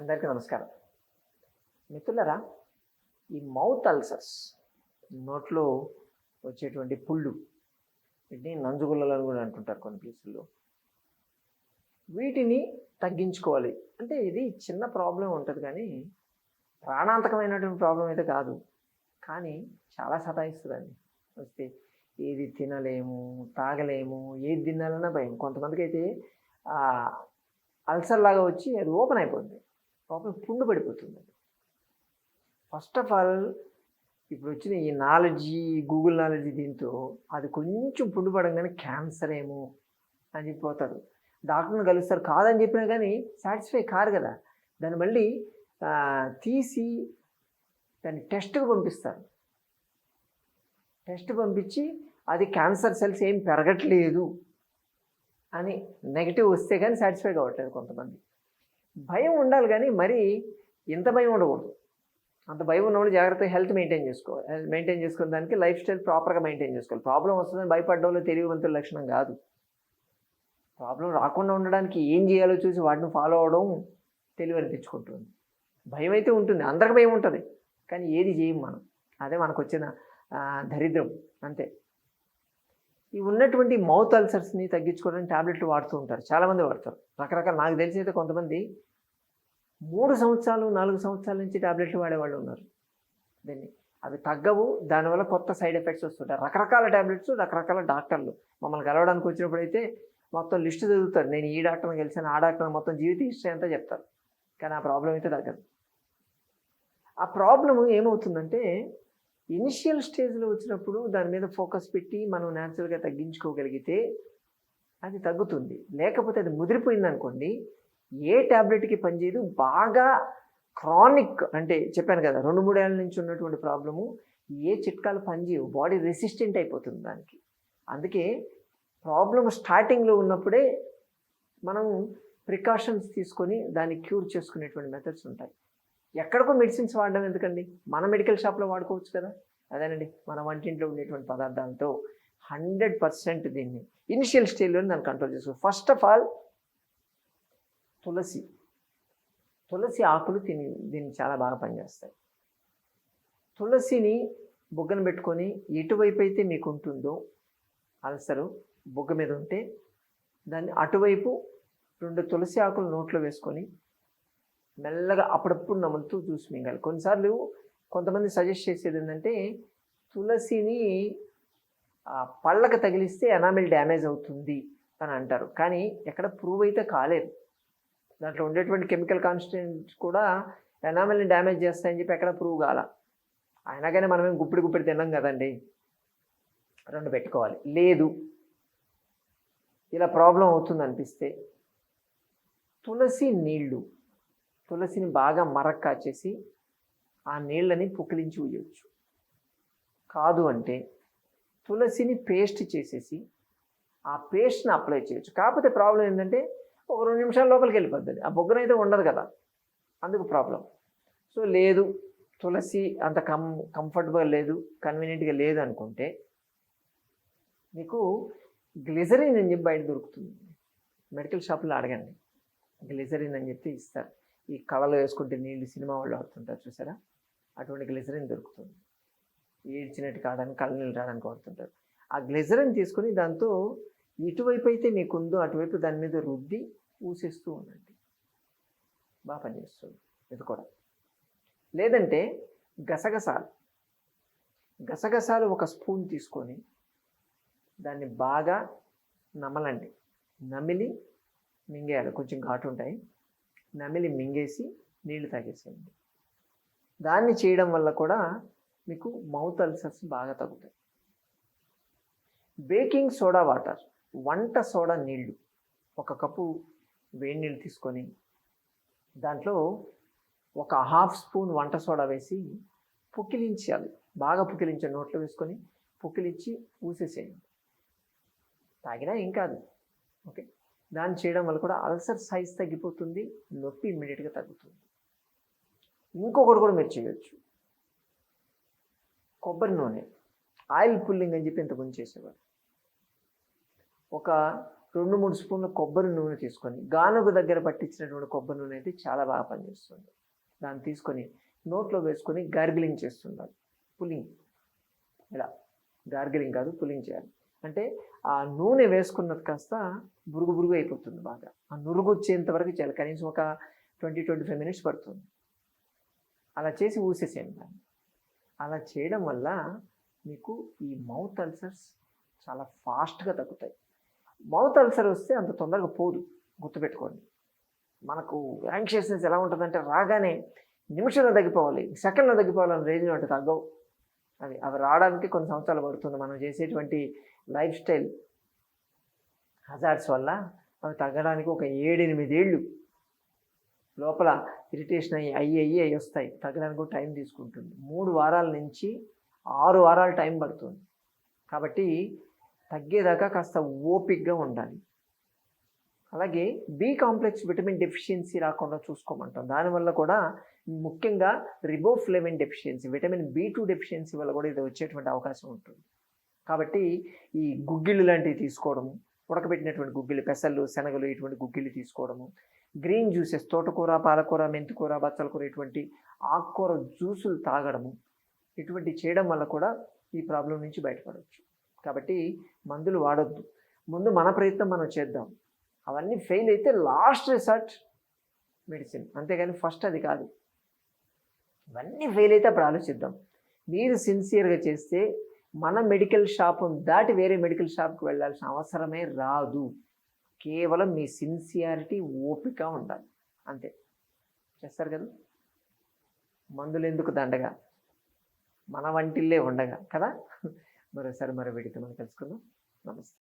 అందరికీ నమస్కారం. మిత్రులరా ఈ మౌత్ అల్సర్స్ నోట్లో వచ్చేటువంటి పుళ్ళు వీటిని నంజుగుల్లలు కూడా అంటుంటారు కొన్ని ప్లేసుల్లో. వీటిని తగ్గించుకోవాలి. అంటే ఇది చిన్న ప్రాబ్లం ఉంటుంది కానీ ప్రాణాంతకమైనటువంటి ప్రాబ్లం అయితే కాదు. కానీ చాలా సతాయిస్తుందండి. వస్తే ఏది తినలేము తాగలేము ఏది తినాలన్నా భయం. కొంతమందికి అయితే అల్సర్ లాగా వచ్చి అది ఓపెన్ అయిపోతుంది లోపల పుండు పడిపోతుంది ఫస్ట్ ఆఫ్ ఆల్ ఇప్పుడు వచ్చిన ఈ నాలెడ్జి గూగుల్ నాలెడ్జి దీంతో అది కొంచెం పుండు పడంగానే క్యాన్సర్ ఏమో అని చెప్పిపోతారు డాక్టర్ని కలుస్తారు. కాదని చెప్పినా కానీ సాటిస్ఫై కారు కదా. దాన్ని మళ్ళీ తీసి దాన్ని టెస్ట్కి పంపిస్తారు. టెస్ట్ పంపించి అది క్యాన్సర్ సెల్స్ ఏం పెరగట్లేదు అని నెగిటివ్ వస్తే కానీ సాటిస్ఫై కావట్లేదు కొంతమంది. భయం ఉండాలి కానీ మరీ ఇంత భయం ఉండకూడదు. అంత భయం ఉన్నప్పుడు జాగ్రత్తగా హెల్త్ మెయింటైన్ చేసుకోవాలి. మెయింటైన్ చేసుకున్న దానికి లైఫ్ స్టైల్ ప్రాపర్గా మెయింటైన్ చేసుకోవాలి. ప్రాబ్లం వస్తుందని భయపడ్డంలో తెలివివంతుల లక్షణం కాదు. ప్రాబ్లం రాకుండా ఉండడానికి ఏం చేయాలో చూసి వాటిని ఫాలో అవడం తెలివి అనిపించుకుంటుంది భయం అయితే ఉంటుంది. అందరికి భయం ఉంటుంది. కానీ ఏది చేయం మనం? అదే మనకు వచ్చిన దరిద్రం. అంతే. ఈ ఉన్నటువంటి మౌత్ అల్సర్స్ని తగ్గించుకోవడానికి టాబ్లెట్లు వాడుతూ ఉంటారు. చాలామంది వాడతారు. రకరకాల నాకు తెలిసి అయితే కొంతమంది మూడు సంవత్సరాలు నాలుగు సంవత్సరాల నుంచి ట్యాబ్లెట్లు వాడేవాళ్ళు ఉన్నారు. దీన్ని అవి తగ్గవు. దానివల్ల కొత్త సైడ్ ఎఫెక్ట్స్ వస్తుంటాయి. రకరకాల ట్యాబ్లెట్స్ రకరకాల డాక్టర్లు మమ్మల్ని కలవడానికి వచ్చినప్పుడు అయితే మొత్తం లిస్ట్ చదువుతారు. నేను ఈ డాక్టర్ని కలిసాను ఆ డాక్టర్ మొత్తం జీవిత హిస్టరీ అంతా చెప్తారు. కానీ ఆ ప్రాబ్లం అయితే తగ్గదు. ఆ ప్రాబ్లము ఏమవుతుందంటే ఇనిషియల్ స్టేజ్లో వచ్చినప్పుడు దాని మీద ఫోకస్ పెట్టి మనం న్యాచురల్గా తగ్గించుకోగలిగితే అది తగ్గుతుంది. లేకపోతే అది ముదిరిపోయింది అనుకోండి ఏ ట్యాబ్లెట్కి పనిచేయదు. బాగా క్రానిక్ అంటే చెప్పాను కదా రెండు మూడేళ్ళ నుంచి ఉన్నటువంటి ప్రాబ్లము ఏ చిట్కాలు పనిచేయవు. బాడీ రెసిస్టెంట్ అయిపోతుంది దానికి. అందుకే ప్రాబ్లం స్టార్టింగ్లో ఉన్నప్పుడే మనం ప్రికాషన్స్ తీసుకొని దాన్ని క్యూర్ చేసుకునేటువంటి మెథడ్స్ ఉంటాయి. ఎక్కడికో మెడిసిన్స్ వాడడం ఎందుకండి? మన మెడికల్ షాప్లో వాడుకోవచ్చు కదా? అదేనండి మన వంటింట్లో ఉండేటువంటి పదార్థాలతో హండ్రెడ్ పర్సెంట్ దీన్ని ఇనిషియల్ స్టేజ్లో దాన్ని కంట్రోల్ చేసుకో ఫస్ట్ ఆఫ్ ఆల్ తులసి. తులసి ఆకులు తిని దీన్ని చాలా బాగా పనిచేస్తాయి. తులసిని బుగ్గన పెట్టుకొని ఎటువైపు అయితే మీకు ఉంటుందో అల్సరు బుగ్గ మీద ఉంటే దాన్ని అటువైపు రెండు తులసి ఆకులు నోట్లో వేసుకొని మెల్లగా అప్పుడప్పుడు నములుతూ చూసి మింగాలి కొన్నిసార్లు కొంతమంది సజెస్ట్ చేసేది ఏంటంటే తులసిని ఆ, పళ్ళకు తగిలిస్తే ఎనామిల్ డ్యామేజ్ అవుతుంది అని అంటారు. కానీ ఎక్కడ ప్రూవ్ అయితే కాలేదు. దాంట్లో ఉండేటువంటి కెమికల్ కాన్స్టెంట్స్ కూడా ఎనామిల్ని డ్యామేజ్ చేస్తాయని చెప్పి ఎక్కడ ప్రూవ్ కాల. అయినా కానీ మనమేం గుప్పిడి గుప్పిడి తిన్నాం కదండి. రెండు పెట్టుకోవాలి. లేదు. ఇలా ప్రాబ్లం అవుతుంది అనిపిస్తే తులసి నీళ్ళు తులసిని బాగా మరక్ కాచేసి ఆ నీళ్ళని పుకిలించి ఉయ్యొచ్చు. కాదు అంటే తులసిని పేస్ట్ చేసేసి ఆ పేస్ట్ని అప్లై చేయొచ్చు. కాకపోతే ప్రాబ్లం ఏంటంటే ఒక రెండు నిమిషాల లోపలికి వెళ్ళిపోద్ది. ఆ బొగ్గన అయితే ఉండదు కదా. అందుకు ప్రాబ్లం. సో లేదు తులసి అంత కం కంఫర్టబుల్ లేదు కన్వీనియంట్గా లేదు అనుకుంటే మీకు గ్లిజరిన్ అని చెప్పి బయట దొరుకుతుంది. మెడికల్ షాప్లో అడగండి. గ్లిజరిన్ అని చెప్పి ఇస్తారు. ఈ కళలో వేసుకుంటే నీళ్ళు సినిమా వాళ్ళు ఆడుతుంటారు చూసారా? అటువంటి గ్లిజరిన్ దొరుకుతుంది. ఏడ్చినట్టు కాదని కళ్ళ నీళ్ళు రావడానికి వాడుతుంటారు ఆ గ్లిజరిన్ తీసుకొని దాంతో ఎటువైపు అయితే మీకుందో అటువైపు దాని మీద రుద్ది ఊసేస్తూ ఉండండి. బాగా పనిచేస్తుంది ఇది కూడా. లేదంటే గసగసాలు. గసగసాలు ఒక స్పూన్ తీసుకొని దాన్ని బాగా నమలండి. నమిలి మింగేయాలి. కొంచెం ఘాటు ఉంటాయి. నమిలి మింగేసి నీళ్ళు తాగేసేయండి. దాన్ని చేయడం వల్ల కూడా మీకు మౌత్ అల్సర్స్ బాగా తగ్గుతాయి. బేకింగ్ సోడా వాటర్ వంట సోడా నీళ్ళు. ఒక కప్పు వేడి నీళ్ళు తీసుకొని దాంట్లో ఒక హాఫ్ స్పూన్ వంట సోడా వేసి పుక్కిలించాలి. బాగా పుకిలించే నోట్లో వేసుకొని పుక్కిలించి పూసేసేయండి తాగినా ఏం కాదు. ఓకే? దాన్ని చేయడం వల్ల కూడా అల్సర్ సైజ్ తగ్గిపోతుంది నొప్పి ఇమ్మీడియట్గా తగ్గుతుంది. ఇంకొకటి కూడా మీరు చేయొచ్చు. కొబ్బరి నూనె ఆయిల్ పుల్లింగ్ అని చెప్పి ఇంతకుముందు చేసేవారు. ఒక రెండు మూడు స్పూన్ల కొబ్బరి నూనె తీసుకొని గానుగు దగ్గర పట్టించినటువంటి కొబ్బరి నూనె అయితే చాలా బాగా పనిచేస్తుంది. దాన్ని తీసుకొని నోట్లో వేసుకొని గార్గిలింగ్ చేస్తుండాలి. పులింగ్ ఇలా గార్గిలింగ్ కాదు పులింగ్ చేయాలి. అంటే ఆ నూనె వేసుకున్నది కాస్త బురుగు బురుగు అయిపోతుంది బాగా. ఆ నురుగు వచ్చేంత వరకు చేయాలి. కనీసం ఒక ట్వంటీ ట్వంటీ ఫైవ్ మినిట్స్ పడుతుంది. అలా చేసి ఊసేసేయండి దాన్ని. అలా చేయడం వల్ల మీకు ఈ మౌత్ అల్సర్స్ చాలా ఫాస్ట్గా తగ్గుతాయి. మౌత్ అల్సర్ వస్తే అంత తొందరగా పోదు. గుర్తుపెట్టుకోండి. మనకు యాంగ్షియస్నెస్ ఎలా ఉంటుందంటే రాగానే నిమిషంలో తగ్గిపోవాలి. సెకండ్లో తగ్గిపోవాలని రేంజ్ అంటే తగ్గవు. అవి అవి రావడానికి కొన్ని సంవత్సరాలు పడుతుంది. మనం చేసేటువంటి లైఫ్ స్టైల్. హజార్డ్స్ వల్ల అవి తగ్గడానికి ఒక ఏడెనిమిదేళ్ళు లోపల ఇరిటేషన్ అయ్యి అయ్యి అయ్యి అయ్యి వస్తాయి. తగ్గడానికి టైం తీసుకుంటుంది. మూడు వారాల నుంచి ఆరు వారాలు టైం పడుతుంది. కాబట్టి తగ్గేదాకా కాస్త ఓపిక్గా ఉండాలి. అలాగే బి కాంప్లెక్స్ విటమిన్ డెఫిషియన్సీ రాకుండా చూసుకోమంటాం. దానివల్ల కూడా ముఖ్యంగా riboflavin deficiency vitamin B two deficiency వల్ల కూడా ఇది వచ్చేటువంటి అవకాశం ఉంటుంది. కాబట్టి ఈ గుగ్గిళ్ళు లాంటివి తీసుకోవడము ఉడకబెట్టినటువంటి గుగ్గిళ్ళు పెసళ్ళు శనగలు ఇటువంటి గుగ్గిళ్ళు తీసుకోవడము గ్రీన్ జ్యూసెస్ తోటకూర పాలకూర మెంతికూర బచ్చల కూర ఇటువంటి ఆకుకూర జ్యూసులు తాగడము ఇటువంటి చేయడం వల్ల కూడా ఈ ప్రాబ్లం నుంచి బయటపడవచ్చు. కాబట్టి మందులు వాడొద్దు. ముందు మన ప్రయత్నం మనం చేద్దాం. అవన్నీ ఫెయిల్ అయితే లాస్ట్ రిసార్ట్ మెడిసిన్. అంతేగాని ఫస్ట్ అది కాదు. ఇవన్నీ ఫెయిల్ అయితే అప్పుడు ఆలోచిద్దాం. మీరు సిన్సియర్గా చేస్తే మన మెడికల్ షాప్ దాటి వేరే మెడికల్ షాప్కి వెళ్ళాల్సిన అవసరమే రాదు. కేవలం మీ సిన్సియారిటీ ఓపిక ఉండాలి. అంతే. చేస్తారు కదా? మందులు ఎందుకు దండగా? మన వంటిల్లే ఉండగా కదా? మరోసారి మరో వీడితో మనం కలుసుకుందాం. నమస్తే.